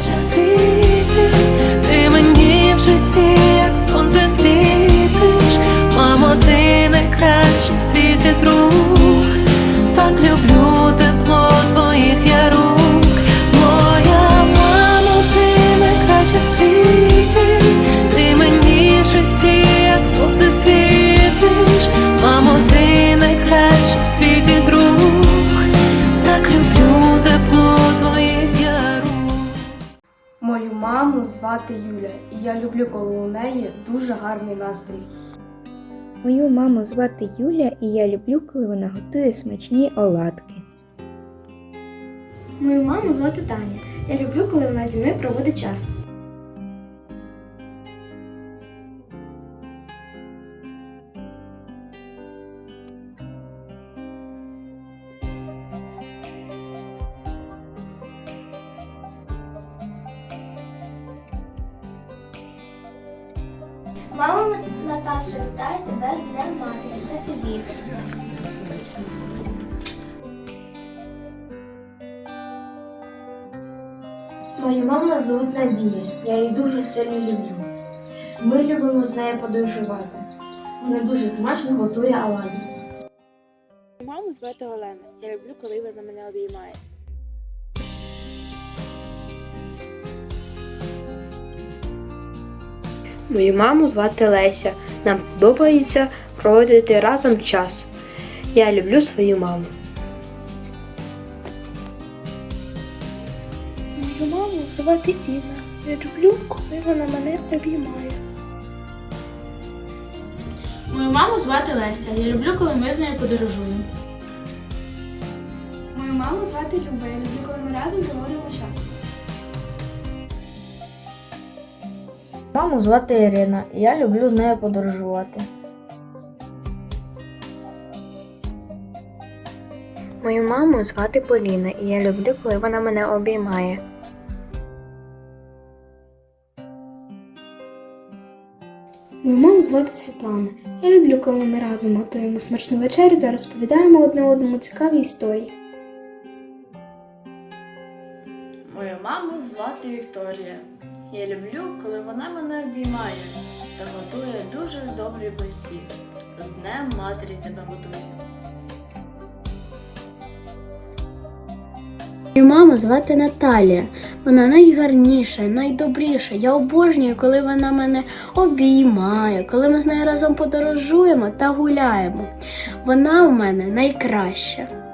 such a sea. Звати Юля, і я люблю, коли у неї дуже гарний настрій. Мою маму звати Юля, і я люблю, коли вона готує смачні оладки. Мою маму звати Таня. Я люблю, коли вона зі мною проводить час. Мама Наташа, вітаю тебе з Днем Матері. Це тобі. Мою маму звуть Надія. Я її дуже сильно люблю. Ми любимо з нею подорожувати. Вона дуже смачно готує оладі. Маму звати Олена. Я люблю, коли вона мене обіймає. Мою маму звати Леся. Нам подобається проводити разом час. Я люблю свою маму. Мою маму звати Інна. Я люблю, коли вона мене обіймає. Мою маму звати Леся. Я люблю, коли ми з нею подорожуємо. Мою маму звати Люба. Я люблю, коли ми разом проводимо час. Маму звати Ірина, і я люблю з нею подорожувати. Мою маму звати Поліна, і я люблю, коли вона мене обіймає. Мою маму звати Світлана. Я люблю, коли ми разом готуємо смачну вечерю та розповідаємо одне одному цікаві історії. Мою маму звати Вікторія. Я люблю, коли вона мене обіймає та готує дуже добрі бойці. З Днем матері тебе. Мою маму звати Наталія. Вона найгарніша, найдобріша. Я обожнюю, коли вона мене обіймає, коли ми з нею разом подорожуємо та гуляємо. Вона у мене найкраща.